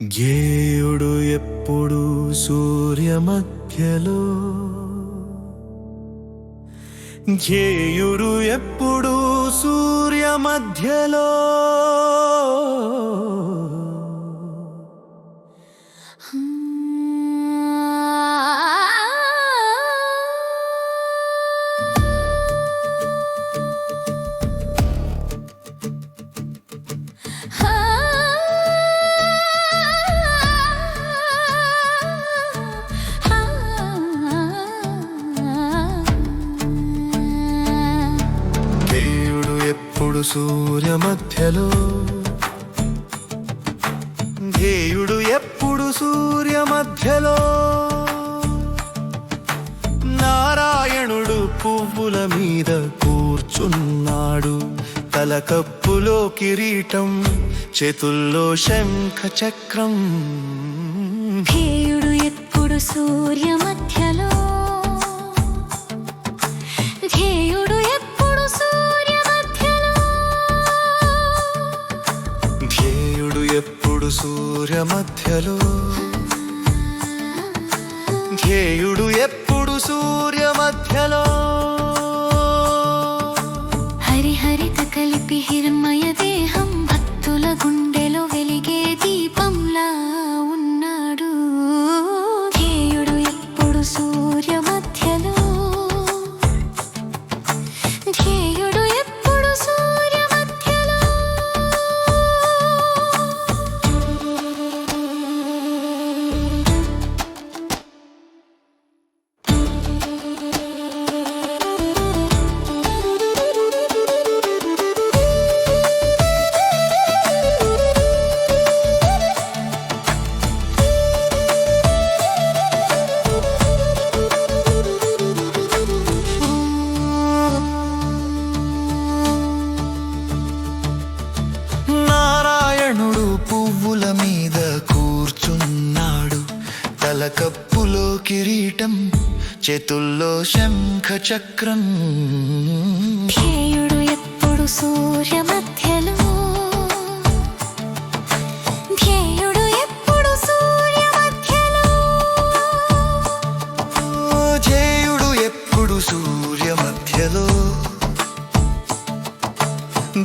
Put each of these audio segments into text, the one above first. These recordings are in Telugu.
గేయుడు ఎప్పుడు సూర్య మధ్యలో గేయుడు ఎప్పుడు సూర్య మధ్యలో ఎప్పుడు సూర్య మధ్యలో ధ్యేయుడు ఎప్పుడు సూర్య మధ్యలో నారాయణుడు పువ్వుల మీద కూర్చున్నాడు. తలకప్పులో కిరీటం చేతుల్లో శంఖ చక్రం. ధ్యేయుడు ఎప్పుడు సూర్య మధ్య మధ్యలో ధ్యేయుడు ఎప్పుడు సూర్య మధ్యలో? హరిహరిత కలిపి హిరణ్మయ మీద కూర్చున్నాడు. తలకప్పులో కిరీటం చేతుల్లో శంఖ చక్రం ధ్యేయుడు ఎప్పుడు సూర్య మధ్యలో ధ్యేయుడు ఎప్పుడు సూర్య మధ్యలో జేయుడు ఎప్పుడు సూర్య మధ్యలో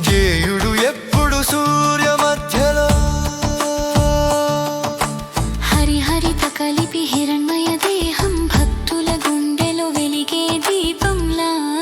జేయుడు ఎప్పుడు సూర్య 了。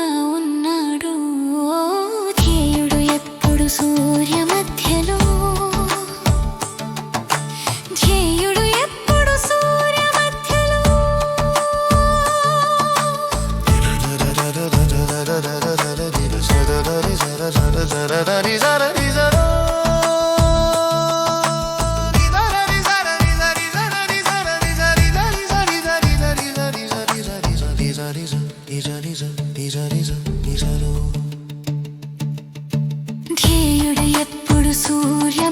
ధ్యేయుడు ఎప్పుడు సూర్య